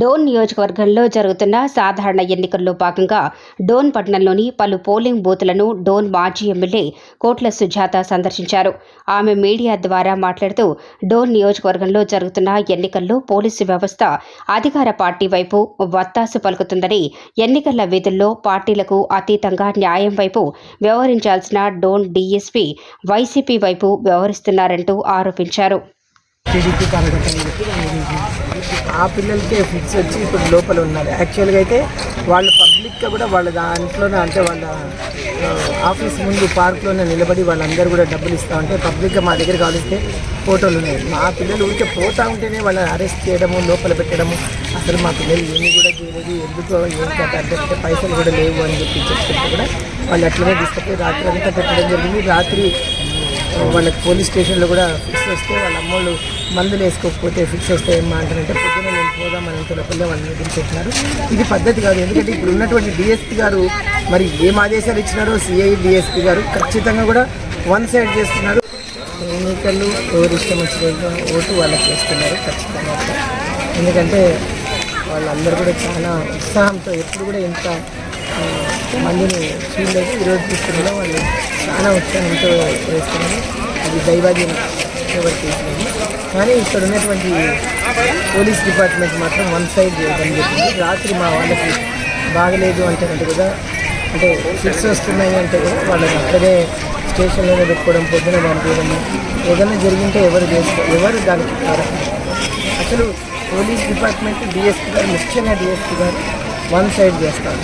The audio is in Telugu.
డోన్ నియోజకవర్గంలో జరుగుతున్న సాధారణ ఎన్నికల్లో భాగంగా డోన్ పట్టణంలోని పలు పోలింగ్ బూతులను డోన్ మాజీ ఎమ్మెల్యే కోట్ల సుజాత సందర్శించారు. ఆమె మీడియా ద్వారా మాట్లాడుతూ డోన్ నియోజకవర్గంలో జరుగుతున్న ఎన్నికల్లో పోలీసు వ్యవస్థ అధికార పార్టీ వైపు వత్తాసు పలుకుతుందని ఎన్నికల విధుల్లో పార్టీలకు అతీతంగా న్యాయం వైపు వ్యవహరించాల్సిన డోన్ డీఎస్పీ వైసీపీ వైపు వ్యవహరిస్తున్నారంటూ ఆరోపించారు. టీడీపీ ఆ పిల్లలకే ఫిక్స్ వచ్చి ఇప్పుడు లోపల ఉన్నారు. యాక్చువల్గా అయితే వాళ్ళు పబ్లిక్గా కూడా వాళ్ళ దాంట్లోనే అంటే వాళ్ళ ఆఫీస్ ముందు పార్క్లోనే నిలబడి వాళ్ళందరూ కూడా డబ్బులు ఇస్తా ఉంటే పబ్లిక్గా మా దగ్గర కావలిస్తే ఫోటోలు ఉన్నాయి. మా పిల్లలు ఊరికే పోతా ఉంటేనే వాళ్ళని అరెస్ట్ చేయడము లోపల పెట్టడము. అసలు మా పిల్లలు ఏమి కూడా చేయలేదు. ఎందుకో ఏం కథ అంటే పైసలు కూడా లేవు అని చెప్పి చెప్తుంటే కూడా వాళ్ళు అట్లనే తీసుకపోయి రాత్రి అంతా పెట్టడం జరిగింది. రాత్రి వాళ్ళకి పోలీస్ స్టేషన్లో కూడా ఫిక్స్ వస్తే వాళ్ళ అమ్మోళ్ళు మందులు వేసుకోకపోతే ఫిక్స్ వస్తే ఏం అంటారంటే పొద్దున నేను పోదామని అనుకున్నప్పుడే వాళ్ళని ఎదిరించేస్తున్నారు. ఇది పద్ధతి కాదు. ఎందుకంటే ఇప్పుడు ఉన్నటువంటి డిఎస్పీ గారు మరి ఏం ఆదేశాలు ఇచ్చినారో సిఐ డిఎస్పీ గారు ఖచ్చితంగా కూడా వన్ సైడ్ చేస్తున్నారు. ఎన్నికలు ఎవరు ఇష్టం వచ్చిన ఓటు వాళ్ళకి చేస్తున్నారు ఖచ్చితంగా. ఎందుకంటే వాళ్ళందరూ కూడా చాలా ఉత్సాహంతో ఎప్పుడు కూడా ఇంత మందిని చూడలేదు ఈరోజు చూస్తున్నా వాళ్ళు చాలా ఉత్సాహంతో వేస్తున్నారు అది దైవాధీనం ఎవరు చేసినది కానీ ఇక్కడ ఉన్నటువంటి పోలీస్ డిపార్ట్మెంట్ మాత్రం వన్ సైడ్ చేయడం జరిగింది. రాత్రి మా వాళ్ళకి బాగలేదు అంటే అంటే కూడా అంటే ఫిక్స్ వస్తున్నాయి అంటే కూడా వాళ్ళని అక్కడే స్టేషన్లోనే పెట్టుకోవడం పొద్దున పంపించడము ఏదైనా జరిగింటే ఎవరు చేస్తారు ఎవరు దానికి కారణం? అసలు పోలీస్ డిపార్ట్మెంట్ డిఎస్పీ గారు ముఖ్యంగా డిఎస్పీ గారు వన్ సైడ్ చేస్తారు.